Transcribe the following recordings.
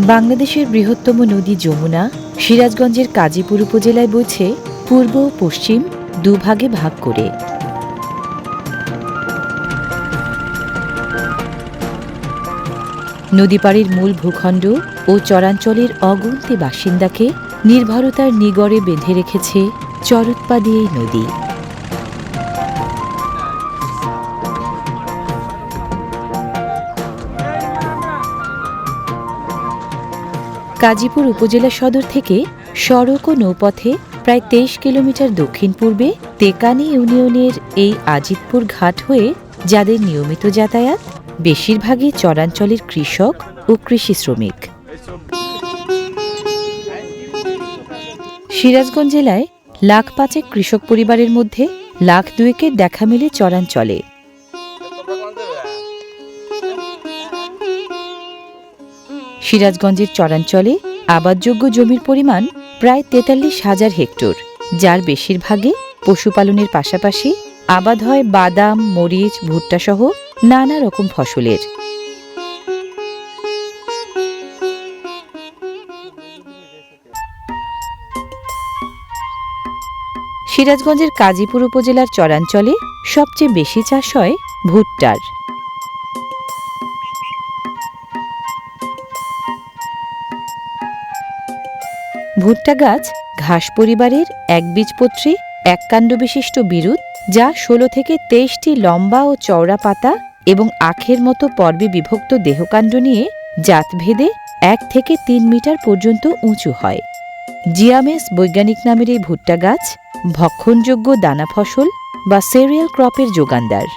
বাংলাদেশের বৃহত্তম নদী যমুনা, সিরাজগঞ্জের কাজীপুর উপজেলায় বইছে পূর্ব ও পশ্চিম দুভাগে ভাগ করে। নদীপাড়ের মূল ভূখণ্ড ও চরাঞ্চলের অগুন্তি বাসিন্দাকে নির্ভরতার নিগড়ে বেঁধে রেখেছে চরৎপাদি এই নদী। কাজীপুর উপজেলা সদর থেকে সড়ক ও নৌপথে প্রায় তেইশ কিলোমিটার দক্ষিণ পূর্বে তেকানি ইউনিয়নের এই আজিতপুর ঘাট হয়ে যাদের নিয়মিত যাতায়াত, বেশিরভাগই চরাঞ্চলের কৃষক ও কৃষি শ্রমিক। সিরাজগঞ্জ জেলায় লাখ পাঁচেক কৃষক পরিবারের মধ্যে লাখ দুয়েকের দেখা মিলে চরাঞ্চলে। সিরাজগঞ্জের চরাঞ্চলে আবাদযোগ্য জমির পরিমাণ প্রায় তেতাল্লিশ হাজার হেক্টর, যার বেশিরভাগে পশুপালনের পাশাপাশি আবাদ হয় বাদাম, মরিচ ভুট্টা সহ নানা রকম ফসলের। সিরাজগঞ্জের কাজীপুর উপজেলার চরাঞ্চলে সবচেয়ে বেশি চাষ হয় ভুট্টার। ভুট্টা গাছ ঘাস পরিবারের একবীজপত্রী এক কাণ্ড বিশিষ্ট বিরুৎ যা ষোলো থেকে তেইশটি লম্বা ও চওড়া পাতা এবং আখের মতো পর্বে বিভক্ত দেহকাণ্ড নিয়ে জাতভেদে এক থেকে তিন মিটার পর্যন্ত উঁচু হয়। জিয়ামেস বৈজ্ঞানিক নামের এই ভুট্টা গাছ ভক্ষণযোগ্য দানা ফসল বা সেরিয়াল ক্রপের যোগানদার।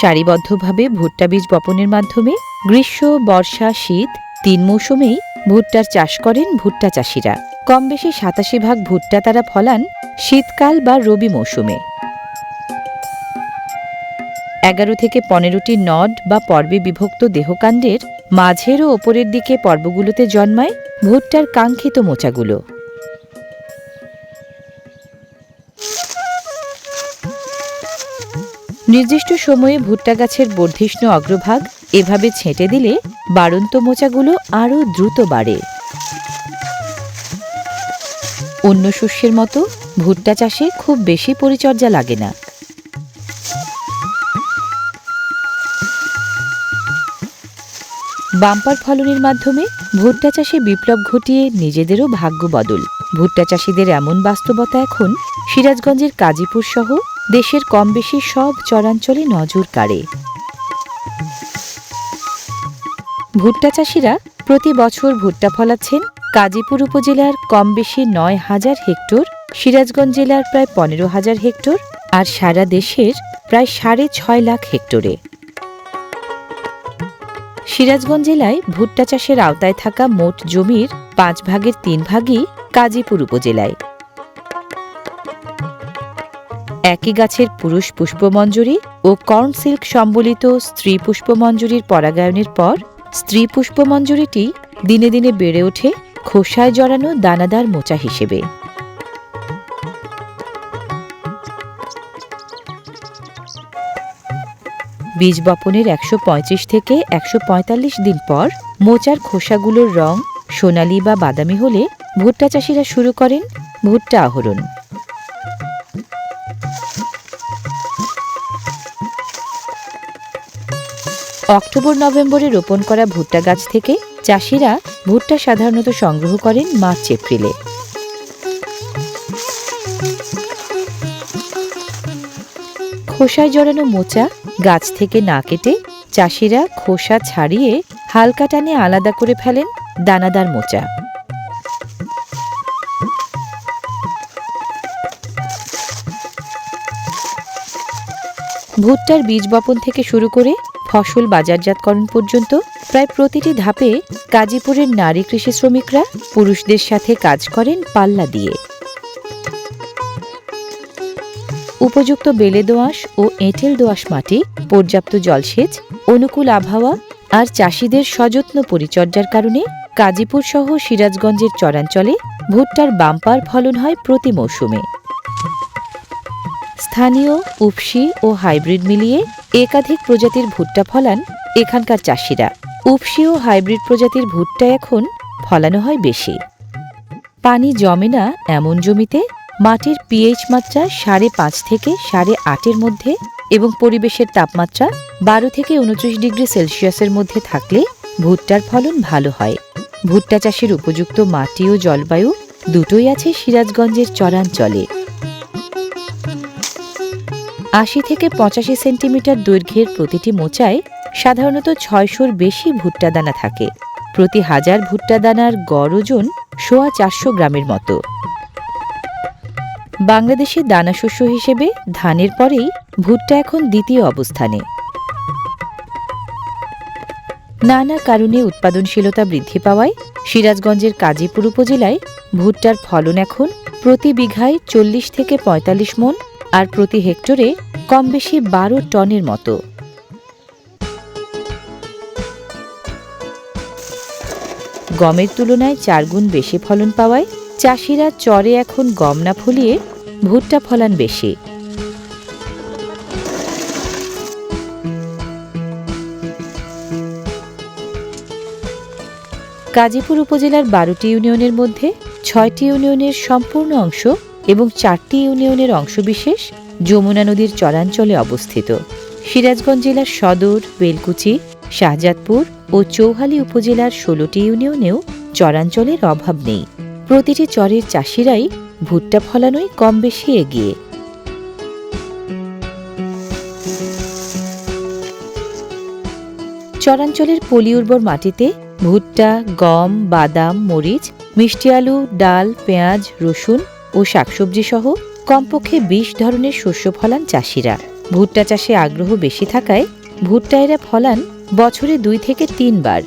সারিবদ্ধভাবে ভুট্টা বীজ বপনের মাধ্যমে গ্রীষ্ম, বর্ষা, শীত তিন মৌসুমেই ভুট্টার চাষ করেন ভুট্টা চাষিরা। কম বেশি সাতাশি ভাগ ভুট্টা তারা ফলান শীতকাল বা রবি মৌসুমে। এগারো থেকে পনেরোটি নড বা পর্বে বিভক্ত দেহকাণ্ডের মাঝের ও ওপরের দিকে পর্বগুলোতে জন্মায় ভুট্টার কাঙ্ক্ষিত মোচাগুলো। নির্দিষ্ট সময়ে ভুট্টা গাছের বর্ধিষ্ণু অগ্রভাগ এভাবে ছেঁটে দিলে বাড়ন্ত মোচাগুলো আরও দ্রুত বাড়ে। অন্য শস্যের মতো ভুট্টা চাষে খুব বেশি পরিচর্যা লাগে না। বাম্পার ফলনের মাধ্যমে ভুট্টা চাষে বিপ্লব ঘটিয়ে নিজেদেরও ভাগ্য বদল। ভুট্টা চাষিদের এমন বাস্তবতা এখন সিরাজগঞ্জের কাজীপুর সহ দেশের কম বেশি সব চরাঞ্চলে নজর কাড়ে। ভুট্টা চাষিরা প্রতি বছর ভুট্টা ফলাচ্ছেন কাজীপুর উপজেলার কম বেশি নয় হাজার হেক্টর, সিরাজগঞ্জ জেলার প্রায় পনেরো হাজার হেক্টর আর সারা দেশের প্রায় সাড়ে ছয় লাখ হেক্টরে। সিরাজগঞ্জ জেলায় ভুট্টা চাষের আওতায় থাকা মোট জমির পাঁচ ভাগের তিন ভাগই কাজীপুর উপজেলায়। একই গাছের পুরুষ পুষ্পমঞ্জুরি ও কর্ন সিল্ক সম্বলিত স্ত্রী পুষ্পমঞ্জুরির পরাগায়নের পর স্ত্রী পুষ্পমঞ্জুরিটি দিনে দিনে বেড়ে ওঠে খোসায় জড়ানো দানাদার মোচা হিসেবে। বীজ বপনের একশো পঁয়ত্রিশ থেকে একশো পঁয়তাল্লিশ দিন পর মোচার খোসাগুলোর রং সোনালি বা বাদামি হলে ভুট্টা চাষিরা শুরু করেন ভুট্টা আহরণ। অক্টোবর, নভেম্বরে রোপণ করা ভুট্টা গাছ থেকে চাষিরা ভুট্টা সাধারণত সংগ্রহ করেন মার্চ, এপ্রিলে। খোসায় জড়ানো মোচা গাছ থেকে না কেটে চাষিরা খোসা ছাড়িয়ে হালকা টানে আলাদা করে ফেলেন দানাদার মোচা। ভুট্টার বীজ বপন থেকে শুরু করে ফসল বাজারজাতকরণ পর্যন্ত প্রায় প্রতিটি ধাপে গাজীপুরের নারী কৃষি শ্রমিকরা পুরুষদের সাথে কাজ করেন পাল্লা দিয়ে। উপযুক্ত বেলে দোআঁশ ও এঁটেল দোআঁশ মাটি, পর্যাপ্ত জলসেচ, অনুকূল আবহাওয়া আর চাষিদের সযত্ন পরিচর্যার কারণে কাজীপুর সহ সিরাজগঞ্জের চরাঞ্চলে ভুট্টার বাম্পার ফলন হয় প্রতি মৌসুমে। স্থানীয় উপসি ও হাইব্রিড মিলিয়ে একাধিক প্রজাতির ভুট্টা ফলান এখানকার চাষিরা। উপসি ও হাইব্রিড প্রজাতির ভুট্টা এখন ফলানো হয় বেশি। পানি জমে না এমন জমিতে মাটির পিএইচ মাত্রা সাড়ে পাঁচ থেকে সাড়ে আটের মধ্যে এবং পরিবেশের তাপমাত্রা বারো থেকে উনত্রিশ ডিগ্রি সেলসিয়াসের মধ্যে থাকলে ভুট্টার ফলন ভালো হয়। ভুট্টা চাষের উপযুক্ত মাটি ও জলবায়ু দুটোই আছে সিরাজগঞ্জের চরাঞ্চলে। আশি থেকে পঁচাশি সেন্টিমিটার দৈর্ঘ্যের প্রতিটি মোচায় সাধারণত ছয়শোর বেশি ভুট্টা দানা থাকে। প্রতি হাজার ভুট্টা দানার গড় ওজন সোয়া চারশো গ্রামের মতো। বাংলাদেশে দানাশস্য হিসেবে ধানের পরেই ভুট্টা এখন দ্বিতীয় অবস্থানে। নানা কারণে উৎপাদনশীলতা বৃদ্ধি পাওয়ায় সিরাজগঞ্জের কাজীপুর উপজেলায় ভুট্টার ফলন এখন প্রতি বিঘায় চল্লিশ থেকে পঁয়তাল্লিশ মন আর প্রতি হেক্টরে কম বেশি বারো টনের মতো। গমের তুলনায় চারগুণ বেশি ফলন পাওয়ায় চাষিরা চরে এখন গম না ফলিয়ে ভুট্টা ফলান বেশি। গাজীপুর উপজেলার বারোটি ইউনিয়নের মধ্যে ছয়টি ইউনিয়নের সম্পূর্ণ অংশ এবং চারটি ইউনিয়নের অংশবিশেষ যমুনা নদীর চরাঞ্চলে অবস্থিত। সিরাজগঞ্জ জেলার সদর, বেলকুচি, শাহজাদপুর ও চৌহালি উপজেলার ষোলোটি ইউনিয়নেও চরাঞ্চলের অভাব নেই। প্রতিটি চরের চাষিরাই ভুট্টা ফলানোয় কম বেশি এগিয়ে। চরাঞ্চলের পলি উর্বর মাটিতে ভুট্টা, গম, বাদাম, মরিচ, মিষ্টি আলু, ডাল, পেঁয়াজ, রসুন ও শাকসবজি সহ কমপক্ষে বিশ ধরনের শস্য ফলান চাষিরা। ভুট্টা চাষে আগ্রহ বেশি থাকায় ভুট্টা এরা ফলান বছরে দুই থেকে তিনবার।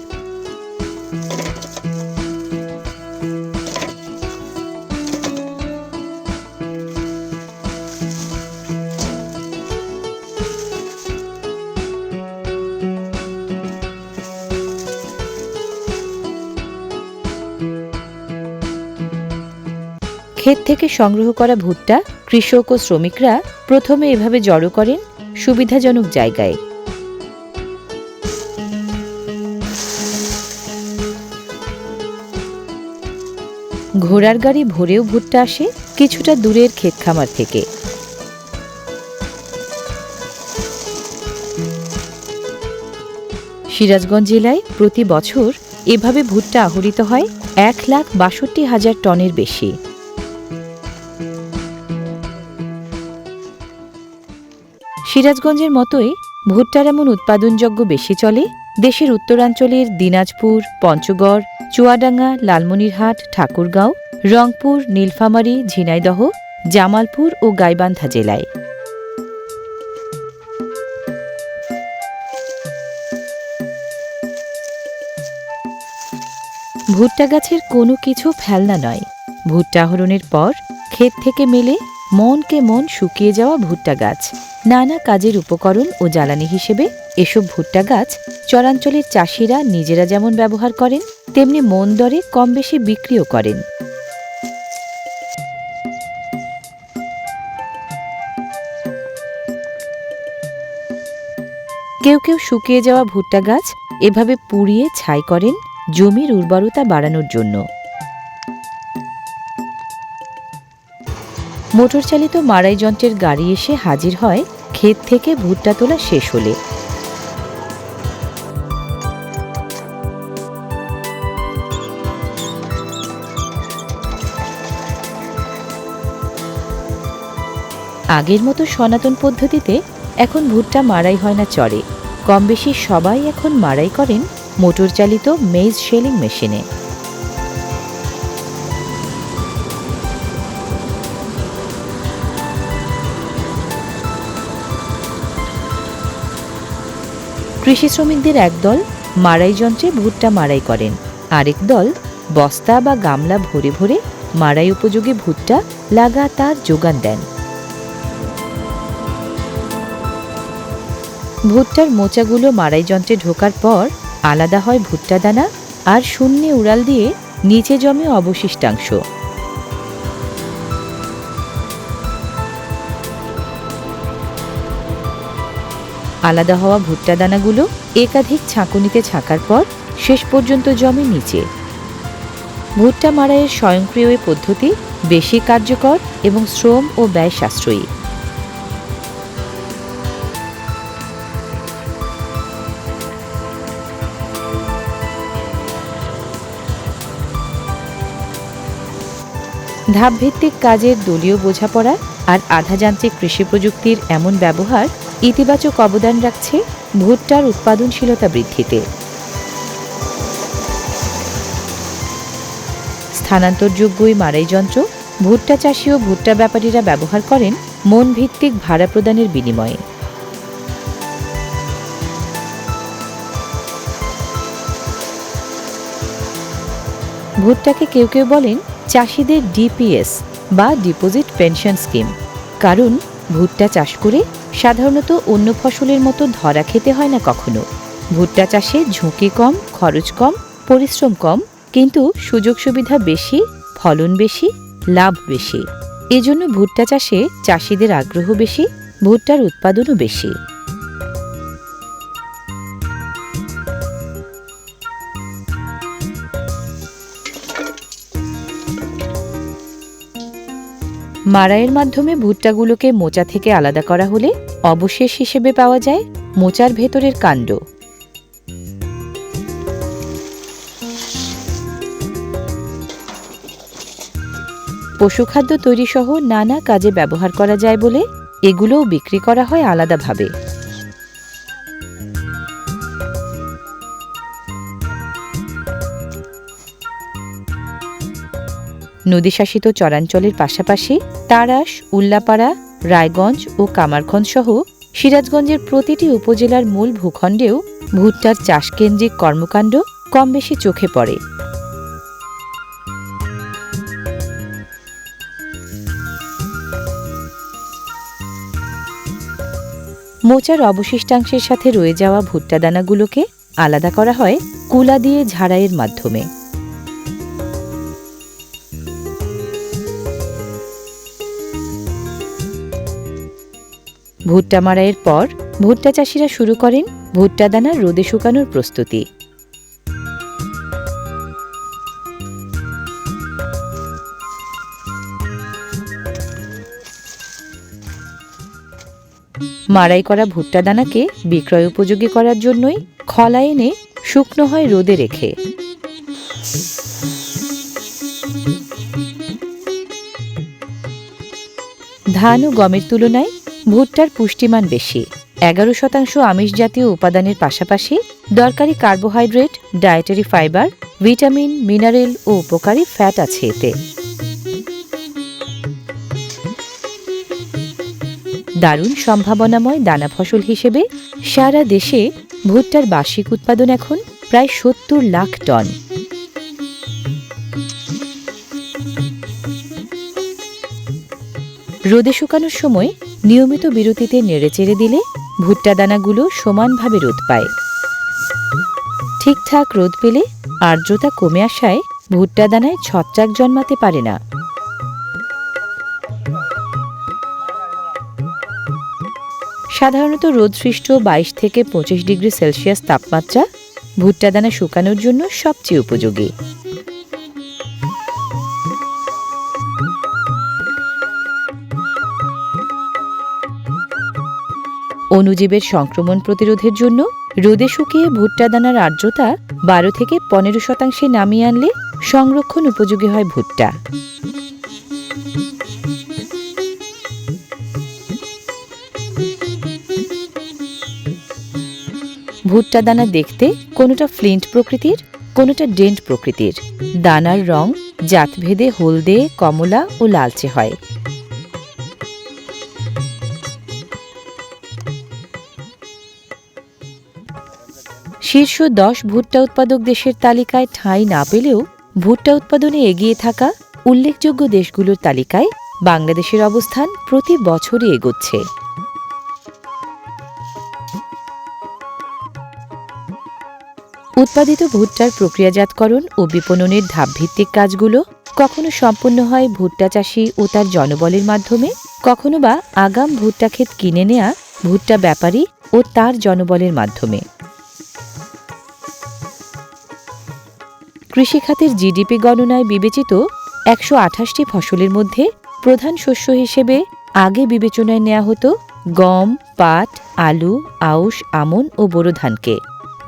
থেকে সংগ্রহ করা ভুট্টা কৃষক ও শ্রমিকরা প্রথমে এভাবে জড়ো করেন সুবিধাজনক জায়গায়। ঘোড়ার গাড়ি ভোরেও ভুট্টা আসে কিছুটা দূরের ক্ষেত খামার থেকে। সিরাজগঞ্জ জেলায় প্রতি বছর এভাবে ভুট্টা আহরিত হয় এক লাখ বাষট্টি হাজার টনের বেশি। সিরাজগঞ্জের মতোই ভুট্টার এমন উৎপাদনযোগ্য বেশি চলে দেশের উত্তরাঞ্চলের দিনাজপুর, পঞ্চগড়, চুয়াডাঙ্গা, লালমনিরহাট, ঠাকুরগাঁও, রংপুর, নীলফামারী, ঝিনাইদহ, জামালপুর ও গাইবান্ধা জেলায়। ভুট্টা গাছের কোনো কিছু ফেলনা নয়। ভুট্টা আহরণের পর ক্ষেত থেকে মেলে মনকে মন শুকিয়ে যাওয়া ভুট্টা গাছ। নানা কাজের উপকরণ ও জ্বালানি হিসেবে এসব ভুট্টা গাছ চরাঞ্চলের চাষিরা নিজেরা যেমন ব্যবহার করেন, তেমনি মন দরে কম বেশি বিক্রিও করেন। কেউ কেউ শুকিয়ে যাওয়া ভুট্টা গাছ এভাবে পুড়িয়ে ছাই করেন জমির উর্বরতা বাড়ানোর জন্য। মোটর চালিত মাড়াই যন্ত্রের গাড়ি এসে হাজির হয়, ক্ষেত থেকে ভুট্টা তোলা শেষ হলে। আগের মতো সনাতন পদ্ধতিতে এখন ভুট্টা মারাই হয় না চড়ে কম বেশি সবাই এখন মারাই করেন মোটর চালিত মেজ শেলিং মেশিনে। কৃষি শ্রমিকদের একদল মাড়াই যন্ত্রে ভুট্টা মাড়াই করেন। আরেক দল বস্তা বা গামলা ভরে ভরে মাড়াই উপযোগী ভুট্টা লাগাতার যোগান দেন। ভুট্টার মোচাগুলো মাড়াই যন্ত্রে ঢোকার পর আলাদা হয় ভুট্টা দানা আর শূন্যে উড়াল দিয়ে নিচে জমে অবশিষ্টাংশ। আলাদা হওয়া ভুট্টা দানাগুলো একাধিক ছাঁকুনিতে ছাঁকার পর শেষ পর্যন্ত জমে নিচে। ভুট্টা মাড়াইয়ের স্বয়ংক্রিয় পদ্ধতি বেশি কার্যকর এবং শ্রম ও ব্যয় সাশ্রয়ী। ধাপভিত্তিক কাজের দলীয় বোঝাপড়া আর আধাযান্ত্রিক কৃষি প্রযুক্তির এমন ব্যবহার ইতিবাচক অবদান রাখছে ভুট্টার উৎপাদনশীলতা বৃদ্ধিতে। স্থানান্তরযোগ্য এই মারাই যন্ত্র। ভুট্টা চাষি ও ভুট্টা ব্যাপারীরা ব্যবহার করেন মন ভিত্তিক ভাড়া প্রদানের বিনিময়ে। ভুট্টাকে কেউ কেউ বলেন চাষিদের ডিপিএস বা ডিপোজিট পেনশন স্কিম। কারণ ভুট্টা চাষ করে সাধারণত অন্য ফসলের মতো ধরা খেতে হয় না কখনো। ভুট্টা চাষে ঝুঁকি কম, খরচ কম, পরিশ্রম কম, কিন্তু সুযোগ সুবিধা বেশি, ফলন বেশি, লাভ বেশি। এজন্য ভুট্টা চাষে চাষিদের আগ্রহ বেশি, ভুট্টার উৎপাদনও বেশি। মাড়াইয়ের মাধ্যমে ভুট্টাগুলোকে মোচা থেকে আলাদা করা হলে অবশেষ হিসেবে পাওয়া যায় মোচার ভেতরের কাণ্ড। পশুখাদ্য তৈরি সহ নানা কাজে ব্যবহার করা যায় বলে এগুলোও বিক্রি করা হয় আলাদাভাবে। নদীশাসিত চরাঞ্চলের পাশাপাশি তারাস, উল্লাপাড়া, রায়গঞ্জ ও কামারখন্দ সহ সিরাজগঞ্জের প্রতিটি উপজেলার মূল ভূখণ্ডেও ভুট্টার চাষকেন্দ্রিক কর্মকাণ্ড কম বেশি চোখে পড়ে। মোচার অবশিষ্টাংশের সাথে রয়ে যাওয়া ভুট্টা দানাগুলোকে আলাদা করা হয় কুলা দিয়ে ঝাড়াইয়ের মাধ্যমে। ভুট্টা মাড়াইয়ের পর ভুট্টা চাষিরা শুরু করেন ভুট্টা দানা রোদে শুকানোর প্রস্তুতি। মাড়াই করা ভুট্টা দানাকে বিক্রয় উপযোগী করার জন্যই খলা এনে শুকনো হয় রোদে রেখে। ধান ও গমের তুলনায় ভুট্টার পুষ্টিমান বেশি। এগারো শতাংশ আমিষ জাতীয় উপাদানের পাশাপাশি দরকারি carbohydrate, dietary fibre, vitamin, mineral ও উপকারী ফ্যাট আছে এতে। দারুণ সম্ভাবনাময় দানা ফসল হিসেবে সারা দেশে ভুট্টার বার্ষিক উৎপাদন এখন প্রায় সত্তর লাখ টন। রোদে শুকানোর সময় নিয়মিত বিরতিতে নেড়েচেড়ে দিলে ভুট্টা দানাগুলো সমানভাবে রোদ পায়। ঠিকঠাক রোদ পেলে আর্দ্রতা কমে আসায় ভুট্টা দানায় ছত্রাক জন্মাতে পারে না। সাধারণত রোদসৃষ্ট বাইশ থেকে পঁচিশ ডিগ্রি সেলসিয়াস তাপমাত্রা ভুট্টা দানা শুকানোর জন্য সবচেয়ে উপযোগী। অণুজীবের সংক্রমণ প্রতিরোধের জন্য রোদে শুকিয়ে ভুট্টা দানার আর্দ্রতা বারো থেকে পনেরো শতাংশে নামিয়ে আনলে সংরক্ষণ উপযোগী হয় ভুট্টা। ভুট্টা দানা দেখতে কোনোটা ফ্লিন্ট প্রকৃতির, কোনোটা ডেন্ট প্রকৃতির। দানার রং জাতভেদে হলদে, কমলা ও লালচে হয়। শীর্ষ দশ ভুট্টা উৎপাদক দেশের তালিকায় ঠাঁই না পেলেও ভুট্টা উৎপাদনে এগিয়ে থাকা উল্লেখযোগ্য দেশগুলোর তালিকায় বাংলাদেশের অবস্থান প্রতি বছরই এগোচ্ছে। উৎপাদিত ভুট্টার প্রক্রিয়াজাতকরণ ও বিপণনের ধাপভিত্তিক কাজগুলো কখনো সম্পন্ন হয় ভুট্টা চাষি ও তার জনবলের মাধ্যমে, কখনো বা আগাম ভুট্টা ক্ষেত কিনে নেয়া ভুট্টা ব্যাপারী ও তার জনবলের মাধ্যমে। কৃষিখাতের জিডিপি গণনায় বিবেচিত একশো আঠাশটি ফসলের মধ্যে প্রধান শস্য হিসেবে আগে বিবেচনায় নেওয়া হতো গম, পাট, আলু, আউশ, আমন ও বোরো ধানকে।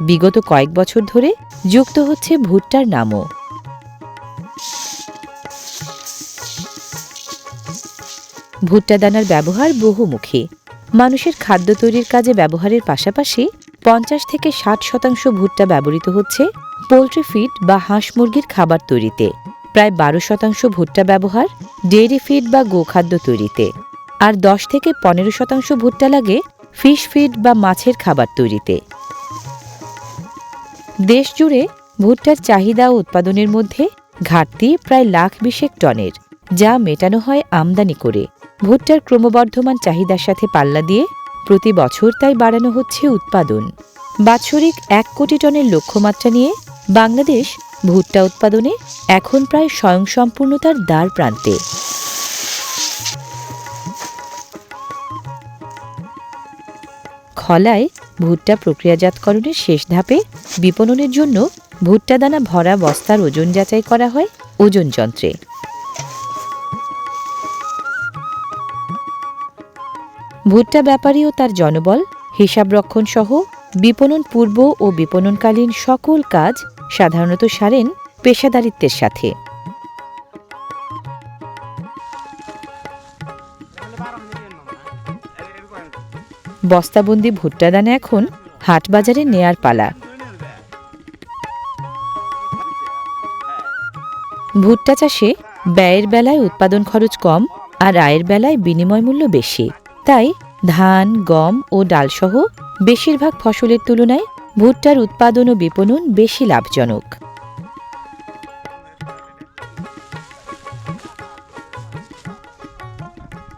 বিগত কয়েক বছর ধরে যুক্ত হচ্ছে ভুট্টার নামও। ভুট্টা দানার ব্যবহার বহুমুখী। মানুষের খাদ্য তৈরির কাজে ব্যবহারের পাশাপাশি পঞ্চাশ থেকে ষাট শতাংশ ভুট্টা ব্যবহৃত হচ্ছে পোলট্রি ফিড বা হাঁস মুরগির খাবার তৈরিতে প্রায় বারো শতাংশ ভুট্টা ব্যবহার, ডেয়ারি ফিড বা গোখাদ্য তৈরিতে। আর দশ থেকে পনেরো শতাংশ ভুট্টা লাগে ফিশ ফিড বা মাছের খাবার তৈরিতে। দেশ জুড়ে ভুট্টার চাহিদা ও উৎপাদনের মধ্যে ঘাটতি প্রায় লাখ বিশেক টনের, যা মেটানো হয় আমদানি করে। ভুট্টার ক্রমবর্ধমান চাহিদার সাথে পাল্লা দিয়ে প্রতি বছর তাই বাড়ানো হচ্ছে উৎপাদন। বাৎসরিক এক কোটি টনের লক্ষ্যমাত্রা নিয়ে বাংলাদেশ ভুট্টা উৎপাদনে এখন প্রায় স্বয়ংসম্পূর্ণতার দ্বার প্রান্তে। খলায় ভুট্টা প্রক্রিয়াজাতকরণের শেষ ধাপে বিপণনের জন্য ভুট্টা দানা ভরা বস্তার ওজন যাচাই করা হয় ওজন যন্ত্রে। ভুট্টা ব্যাপারী ও তার জনবল হিসাবরক্ষণ সহ বিপণন পূর্ব ও বিপণনকালীন সকল কাজ সাধারণত সারেন পেশাদারিত্বের সাথে। বস্তাবন্দি ভুট্টা দানা এখন হাটবাজারে নেয়ার পালা। ভুট্টা চাষে ব্যয়ের বেলায় উৎপাদন খরচ কম আর আয়ের বেলায় বিনিময় মূল্য বেশি। তাই ধান, গম ও ডালসহ বেশিরভাগ ফসলের তুলনায় ভুট্টার উৎপাদন ও বিপণন বেশি লাভজনক।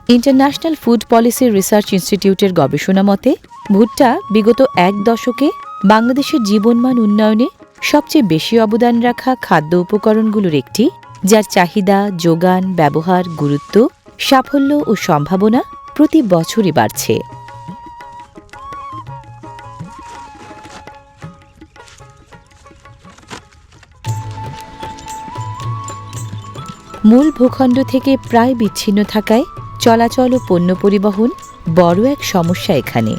ইন্টারন্যাশনাল ফুড পলিসি রিসার্চ ইনস্টিটিউটের গবেষণা মতে, ভুট্টা বিগত এক দশকে বাংলাদেশের জীবনমান উন্নয়নে সবচেয়ে বেশি অবদান রাখা খাদ্য উপকরণগুলোর একটি, যার চাহিদা, যোগান, ব্যবহার, গুরুত্ব, সাফল্য ও সম্ভাবনা প্রতি বছরই বাড়ছে। মূল ভূখণ্ড থেকে প্রায় বিচ্ছিন্ন থাকায় চলাচল ও পণ্য পরিবহন বড় এক সমস্যা এখানে।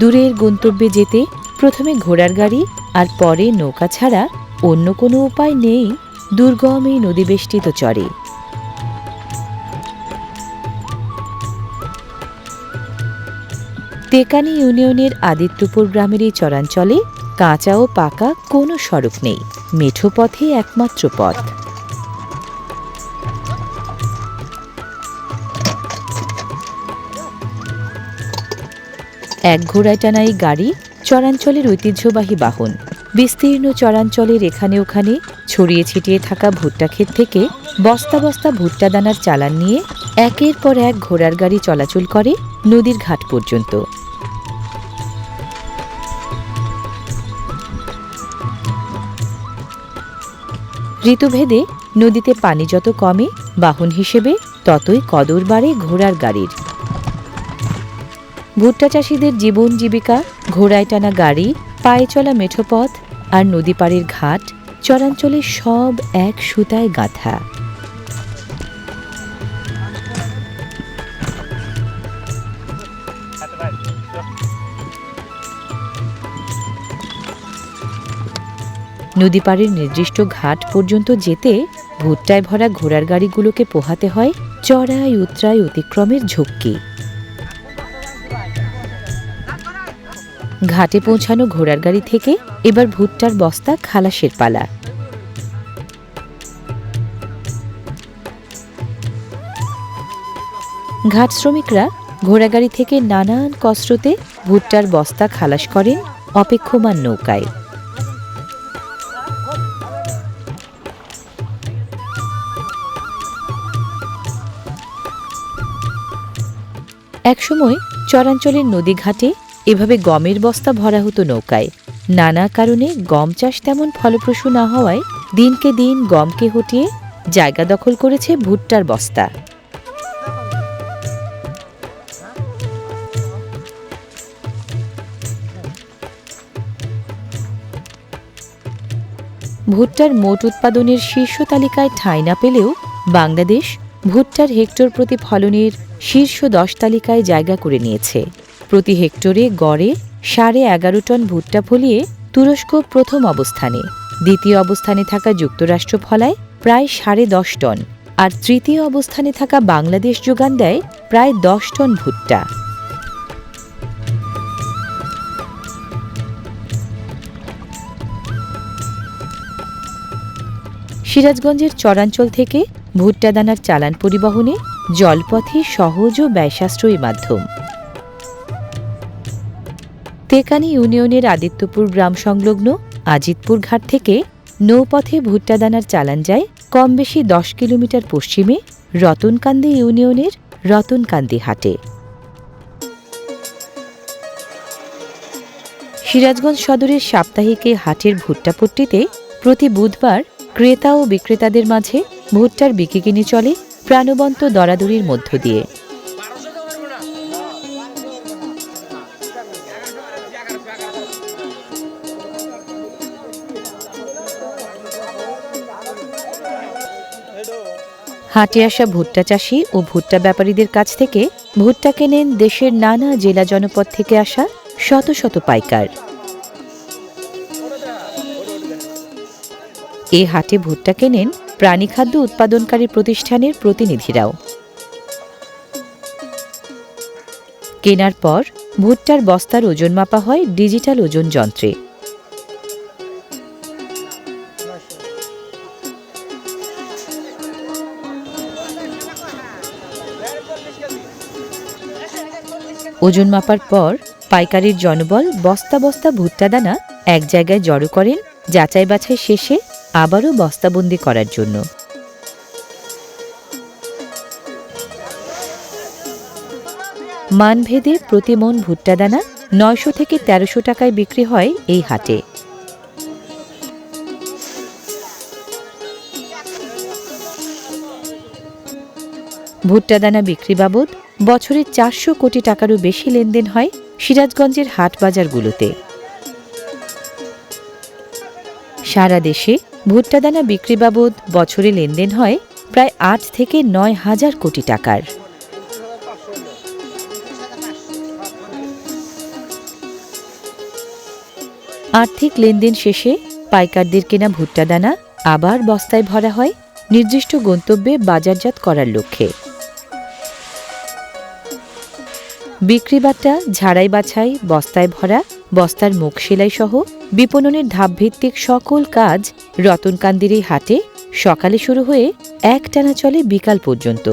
দূরের গন্তব্যে যেতে প্রথমে ঘোড়ার গাড়ি আর পরে নৌকা ছাড়া অন্য কোনো উপায় নেই, দুর্গম এই নদীবেষ্টিত চরে। তেকানি ইউনিয়নের আদিত্যপুর গ্রামের এই চরাঞ্চলে কাঁচা ও পাকা কোনো সড়ক নেই, মেঠো পথে একমাত্র পথ। এক ঘোড়ায় টানা এই গাড়ি চরাঞ্চলের ঐতিহ্যবাহী বাহন। বিস্তীর্ণ চরাঞ্চলের এখানে ওখানে ছড়িয়ে ছিটিয়ে থাকা ভুট্টা ক্ষেত থেকে বস্তা বস্তা ভুট্টা দানার চালান নিয়ে একের পর এক ঘোড়ার গাড়ি চলাচল করে নদীর ঘাট পর্যন্ত। ঋতুভেদে নদীতে পানি যত কমে, বাহন হিসেবে ততই কদর বাড়ে ঘোড়ার গাড়ির। ভুট্টা চাষিদের জীবন জীবিকা, ঘোড়ায় টানা গাড়ি, পায়ে চলা মেঠোপথ আর নদী পাড়ের ঘাট, চরাঞ্চলে সব এক সুতায় গাঁথা। নদী পাড়ের নির্দিষ্ট ঘাট পর্যন্ত যেতে ভুট্টায় ভরা ঘোড়ার গাড়িগুলোকে পোহাতে হয় চড়াই উতরাই অতিক্রমের ঝক্কি। ঘাটে পৌঁছানো ঘোড়ার গাড়ি থেকে এবার ভুট্টার বস্তা খালাসের পালা। ঘাট শ্রমিকরা ঘোড়াগাড়ি থেকে নানান কসরতে ভুট্টার বস্তা খালাস করেন অপেক্ষমান নৌকায়। একসময় চরাঞ্চলের নদীঘাটে এভাবে গমের বস্তা ভরা হতো নৌকায়। নানা কারণে গম চাষ তেমন ফলপ্রসূ না হওয়ায় দিনকে দিন গমকে হটিয়ে জায়গা দখল করেছে ভুট্টার বস্তা। ভুট্টার মোট উৎপাদনের শীর্ষ তালিকায় ঠাঁই না পেলেও বাংলাদেশ ভুট্টার হেক্টর প্রতি ফলনের শীর্ষ দশ তালিকায় জায়গা করে নিয়েছে। প্রতি হেক্টরে গড়ে সাড়ে এগারো টন ভুট্টা ফলিয়ে তুরস্ক প্রথম অবস্থানে। দ্বিতীয় অবস্থানে থাকা যুক্তরাষ্ট্র ফলায় প্রায় সাড়ে দশ টন আর তৃতীয় অবস্থানে থাকা বাংলাদেশ যোগান দেয় প্রায় দশ টন ভুট্টা। সিরাজগঞ্জের চরাঞ্চল থেকে ভুট্টা দানার চালান পরিবহনে জলপথে সহজ ও ব্যয়সাশ্রয়ী মাধ্যম। তেকানি ইউনিয়নের আদিত্যপুর গ্রাম সংলগ্ন আজিতপুর ঘাট থেকে নৌপথে ভুট্টা দানার চালান যায় কম বেশি দশ কিলোমিটার পশ্চিমে রতনকান্দি ইউনিয়নের রতনকান্দি হাটে। সিরাজগঞ্জ সদরের সাপ্তাহিকে হাটের ভুট্টাপট্টিতে প্রতি বুধবার ক্রেতা ও বিক্রেতাদের মাঝে ভুট্টার বিকিকিনি চলে প্রাণবন্ত দরাদরির মধ্য দিয়ে। হাটে আসা ভুট্টা চাষি ও ভুট্টা ব্যাপারীদের কাছ থেকে ভুট্টা কেনেন দেশের নানা জেলা জনপদ থেকে আসা শত শত পাইকার। এ হাটে ভুট্টা কেনেন প্রাণীখাদ্য উৎপাদনকারী প্রতিষ্ঠানের প্রতিনিধিরাও। কেনার পর ভুট্টার বস্তার ওজন মাপা হয় ডিজিটাল ওজন যন্ত্রে। ওজন মাপার পর পাইকারির জনবল বস্তা বস্তা ভুট্টা দানা এক জায়গায় জড়ো করেন যাচাই বাছাই শেষে আবারও বস্তাবন্দি করার জন্য। মানভেদে প্রতি মন ভুট্টা দানা নয়শো থেকে তেরোশো টাকায় বিক্রি হয় এই হাটে। ভুট্টা দানা বিক্রি বাবদ বছরে চারশো কোটি টাকারও বেশি লেনদেন হয় সিরাজগঞ্জের হাট বাজারগুলোতে সারা দেশে ভুট্টা দানা বিক্রি বাবদ বছরে লেনদেন হয় প্রায় আট থেকে নয় হাজার কোটি টাকার। আর্থিক লেনদেন শেষে পাইকারদের কেনা ভুট্টা দানা আবার বস্তায় ভরা হয়, নির্দিষ্ট গন্তব্যে বাজারজাত করার লক্ষ্যে। বিক্রিবাট্টা ঝাড়াই বাছাই, বস্তায় ভরা, বস্তার মুখ সেলাই সহ বিপণনের ধাপভিত্তিক সকল কাজ রতনকান্দির হাটে সকালে শুরু হয়ে এক টানা চলে বিকাল পর্যন্ত।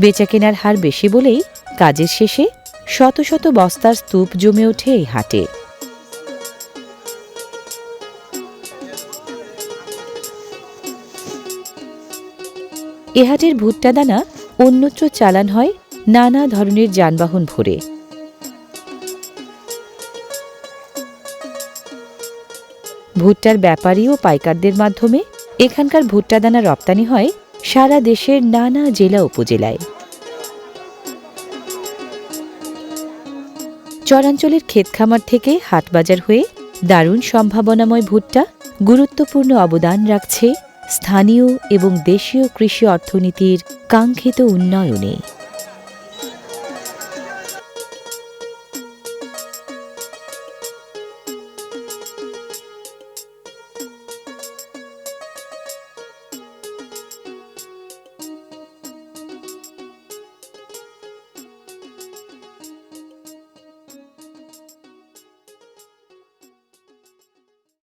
বেচাকেনার হার বেশি বলেই কাজের শেষে শত শত বস্তার স্তূপ জমে ওঠে এই হাটে। এ হাটের ভুট্টা দানা অন্যত্র চালান হয় নানা ধরনের যানবাহন ভরে। ভুট্টার ব্যাপারী ও পাইকারদের মাধ্যমে এখানকার ভুট্টা দানা রপ্তানি হয় সারা দেশের নানা জেলা উপজেলায়। চরাঞ্চলের ক্ষেতখামার থেকে হাটবাজার হয়ে দারুণ সম্ভাবনাময় ভুট্টা গুরুত্বপূর্ণ অবদান রাখছে স্থানীয় এবং দেশীয় কৃষি অর্থনীতির কাঙ্ক্ষিত উন্নয়নে।